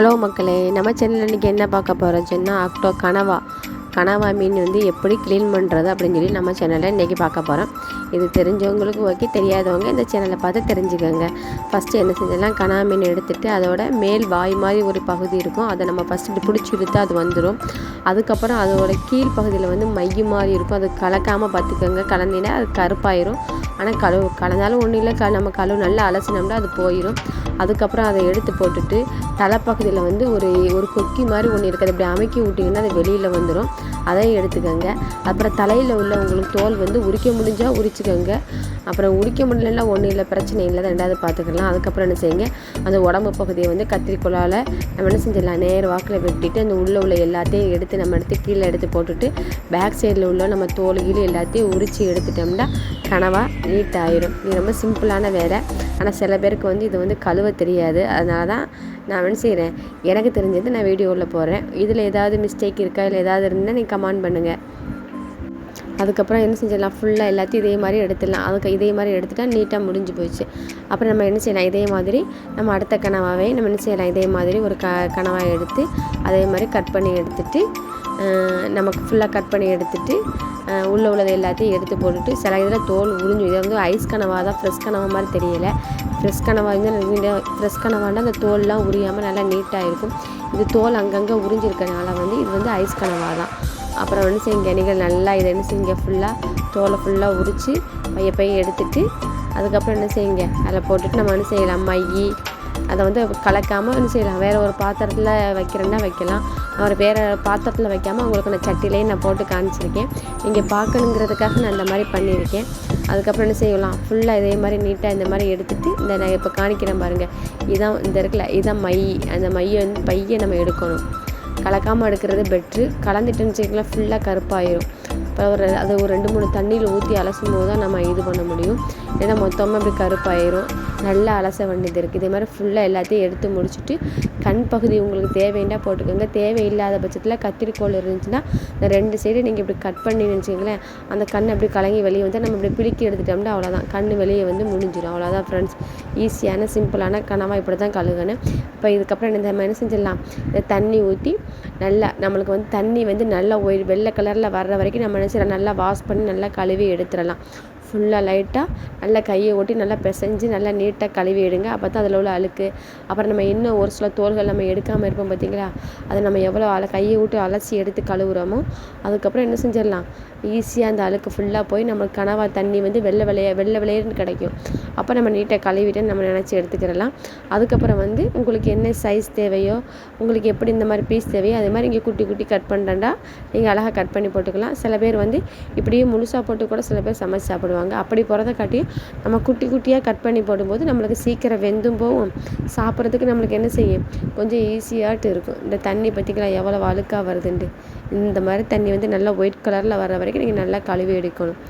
Hello மக்களே நம்ம சேனலில் இன்றைக்கி என்ன பார்க்க போகிறோம் சொன்னால் அக்டோ கனவா. கனவா மீன் வந்து எப்படி க்ளீன் பண்ணுறது அப்படின்னு சொல்லி நம்ம சேனலில் இன்றைக்கி பார்க்க போகிறோம் இது தெரிஞ்சவங்களுக்கு ஓகே தெரியாதவங்க இந்த சேனலை பார்த்து தெரிஞ்சுக்கோங்க. ஃபஸ்ட்டு என்ன செஞ்சலாம் கனவா மீன் எடுத்துகிட்டு அதோட மேல் வாய் மாதிரி ஒரு பகுதி இருக்கும். அதை நம்ம ஃபஸ்ட்டு பிடிச்சி இழுத்து அது வந்துடும் அதுக்கப்புறம் அதோட கீழ் பகுதியில் வந்து மைய மாதிரி இருக்கும். அது கலக்காமல் பார்த்துக்கோங்க. கலந்தினா அது கருப்பாயிரும். ஆனால் கழுவு கலந்தாலும் ஒன்றும் இல்லை. க நம்ம கழுவு நல்லா அலசினோம்னா அது போயிடும் அதுக்கப்புறம் அதை எடுத்து போட்டுட்டு தலைப்பகுதியில் வந்து ஒரு ஒரு கொக்கி மாதிரி ஒன்று இருக்குது. அப்படி அமைக்கி விட்டிங்கன்னா அது வெளியில் வந்துடும் அதையும் எடுத்துக்கோங்க. அப்புறம் தலையில் உள்ள உங்களுக்கு தோல் வந்து உரிக்க முடிஞ்சால் உரிச்சுக்கோங்க. அப்புறம் உரிக்க முடியலன்னா ஒன்றும் இல்லை பிரச்சனை இல்லை ரெண்டாவது பார்த்துக்கலாம். அதுக்கப்புறம் என்ன செய்யுங்க? அந்த உடம்பு பகுதியை வந்து கத்திரிக்கோளால் நம்ம என்ன செஞ்சிடலாம்? நேர் வாக்கில் வெட்டிட்டு அந்த உள்ளே உள்ள எல்லாத்தையும் எடுத்து நம்ம எடுத்து கீழே எடுத்து போட்டுட்டு பேக் சைடில் உள்ள நம்ம தோல் கீழே எல்லாத்தையும் உரித்து எடுத்துட்டோம்னா கனவாக நீட் ஆயிரும். இது ரொம்ப சிம்பிளான வேலை. ஆனால் சில பேருக்கு வந்து இது வந்து கழுவ தெரியாது. அதனால தான் நான் என்ன செய்கிறேன் எனக்கு தெரிஞ்சது நான் வீடியோவில் போகிறேன் இதில் ஏதாவது மிஸ்டேக் இருக்கா? இல்லை ஏதாவது இருந்தால் நீங்கள் கமெண்ட் பண்ணுங்கள் அதுக்கப்புறம் என்ன செஞ்சிடலாம்? ஃபுல்லாக எல்லாத்தையும் இதே மாதிரி எடுத்துடலாம். அதுக்கு இதே மாதிரி எடுத்துட்டால் நீட்டாக முடிஞ்சு போச்சு அப்புறம் நம்ம என்ன செய்யலாம்? இதே மாதிரி நம்ம அடுத்த கனவாகவே நம்ம என்ன செய்யலாம்? இதே மாதிரி ஒரு க கனவாக எடுத்து அதே மாதிரி கட் பண்ணி எடுத்துட்டு நமக்கு ஃபுல்லாக கட் பண்ணி எடுத்துட்டு உள்ளே உள்ளது எல்லாத்தையும் எடுத்து போட்டுட்டு சில இதில் தோல் உறிஞ்சு இதை வந்து ஐஸ் கனவாக தான் ஃப்ரெஷ் கனவா மாதிரி தெரியலை. ஃப்ரெஷ் கனவா இருந்தால் ஃப்ரெஷ் கனவாண்டா அந்த தோல்லாம் உரியாமல் நல்லா நீட்டாக இருக்கும். இது தோல் அங்கங்கே உறிஞ்சிருக்கனால வந்து இது வந்து ஐஸ் கனவா தான். அப்புறம் வந்து செய்யுங்க நீங்கள் நல்லா இதை என்ன செய்யுங்க ஃபுல்லாக தோலை ஃபுல்லாக உரித்து பைய பைய எடுத்துட்டு அதுக்கப்புறம் என்ன செய்யுங்க அதில் போட்டுட்டு நம்ம என்ன செய்யலாம் மை அதை வந்து கலக்காமல் என்ன செய்யலாம் வேறு ஒரு பாத்திரத்தில் வைக்கிறேன்னா வைக்கலாம். அவர் வேறு பாத்திரத்தில் வைக்காமல் அவங்களுக்கு நான் சட்டிலேயே நான் போட்டு காமிச்சிருக்கேன். நீங்கள் பார்க்கணுங்கிறதுக்காக நான் இந்த மாதிரி பண்ணியிருக்கேன். அதுக்கப்புறம் என்ன செய்யலாம்? ஃபுல்லாக இதே மாதிரி நீட்டாக இந்த மாதிரி எடுத்துகிட்டு இந்த நான் இப்போ காணிக்கிறேன் பாருங்கள் இதான் இந்த இருக்குல்ல இதான் மை அந்த மையை வந்து பையை நம்ம எடுக்கணும். கலக்காமல் எடுக்கிறது பெட்ரு கலந்துட்டுன்னு வச்சுக்கலாம் ஃபுல்லாக கருப்பாயிரும். இப்போ ஒரு அது ஒரு ரெண்டு மூணு தண்ணியில் ஊற்றி அலசும் போது தான் நம்ம இது பண்ண முடியும். ஏன்னா மொத்தமாக அப்படி கருப்பாயிரும். நல்லா அலச வேண்டியது இருக்குது இதே மாதிரி ஃபுல்லாக எல்லாத்தையும் எடுத்து முடிச்சுட்டு கண் பகுதி உங்களுக்கு தேவைன்னா போட்டுக்கோங்க. தேவையில்லாத பட்சத்தில் கத்திரிக்கோள் இருந்துச்சுன்னா இந்த ரெண்டு சைடு நீங்கள் இப்படி கட் பண்ணி நினச்சிங்களேன் அந்த கண் அப்படி கலங்கி வெளியே வந்து நம்ம இப்படி பிடிக்கி எடுத்துட்டோம்னா அவ்வளோதான் கண் வெளியே வந்து முடிஞ்சிடும் அவ்வளோதான் ஃப்ரெண்ட்ஸ் ஈஸியான சிம்பிளான கனவாக இப்படி தான் கழுகணும். இப்போ இதுக்கப்புறம் இந்த மாதிரி செஞ்சிடலாம். இந்த தண்ணி ஊற்றி நல்லா நம்மளுக்கு வந்து தண்ணி வந்து நல்லா ஒய் வெள்ளை கலரில் வர்ற வரைக்கும் நம்ம நினச்சிடலாம் நல்லா வாஷ் பண்ணி நல்லா கழுவி எடுத்துடலாம். ஃபுல்லாக லைட்டாக நல்லா கையை ஓட்டி நல்லா பிசைஞ்சு நல்லா நீட்டாக கழுவி எடுங்க. அப்போ தான் அதில் உள்ள அழுக்கு. அப்புறம் நம்ம இன்னும் ஒரு சில தோள்கள் நம்ம எடுக்காமல் இருப்போம் பார்த்தீங்களா அதை நம்ம எவ்வளோ அல கையை விட்டு அலசி எடுத்து கழுவுறோமோ அதுக்கப்புறம் என்ன செஞ்சிடலாம்? ஈஸியாக அந்த அழுக்கு ஃபுல்லாக போய் நம்மளுக்கு கனவா தண்ணி வந்து வெள்ளை விளையா வெள்ளை வெள்ளையர்னு கிடைக்கும். அப்போ நம்ம நீட்டாக கழுவிட்டு நம்ம நினச்சி எடுத்துக்கிறலாம் அதுக்கப்புறம் வந்து உங்களுக்கு என்ன சைஸ் தேவையோ உங்களுக்கு எப்படி இந்த மாதிரி பீஸ் தேவையோ அதே மாதிரி இங்கே குட்டி குட்டி கட் பண்ணுறேன்டா நீங்கள் அழகாக கட் பண்ணி போட்டுக்கலாம். சில பேர் வந்து இப்படியே முழுசாக போட்டு கூட சில பேர் சமைச்சு சாப்பிடுவாங்க. அப்படி போகிறத காட்டியும் நம்ம குட்டி குட்டியாக கட் பண்ணி போடும்போது நம்மளுக்கு சீக்கிரம் வெந்தும் போகும். சாப்பிட்றதுக்கு நம்மளுக்கு என்ன செய்யும்? கொஞ்சம் ஈஸியாகிட்டு இருக்கும். இந்த தண்ணி பற்றிக்கலாம் எவ்வளோ அழுக்காக வருதுன்ட்டு. இந்த மாதிரி தண்ணி வந்து நல்லா ஒயிட் கலரில் வர வரைக்கும் நீங்கள் நல்லா கழுவி எடுக்கணும்.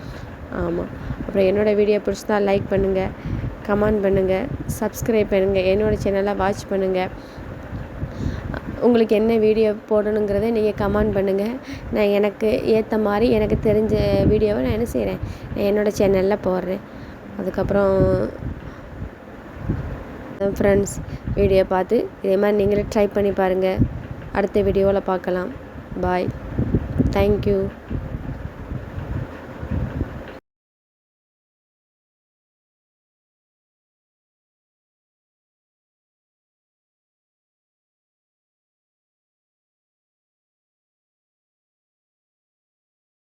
ஆமாம் அப்புறம் என்னோடய வீடியோ பிடிச்சதா லைக் பண்ணுங்கள் கமெண்ட் பண்ணுங்கள் சப்ஸ்கிரைப் பண்ணுங்கள் என்னோடய சேனலை வாட்ச் பண்ணுங்கள் உங்களுக்கு என்ன வீடியோ போடணுங்கிறத நீங்கள் கமெண்ட் பண்ணுங்கள் நான் எனக்கு ஏற்ற மாதிரி எனக்கு தெரிஞ்ச வீடியோவை நான் என்ன செய்கிறேன் நான் என்னோடய சேனலில் போடுறேன். அதுக்கப்புறம் ஃப்ரெண்ட்ஸ் வீடியோ பார்த்து இதே மாதிரி நீங்களே ட்ரை பண்ணி பாருங்கள் அடுத்த வீடியோவில் பார்க்கலாம். Bye thank you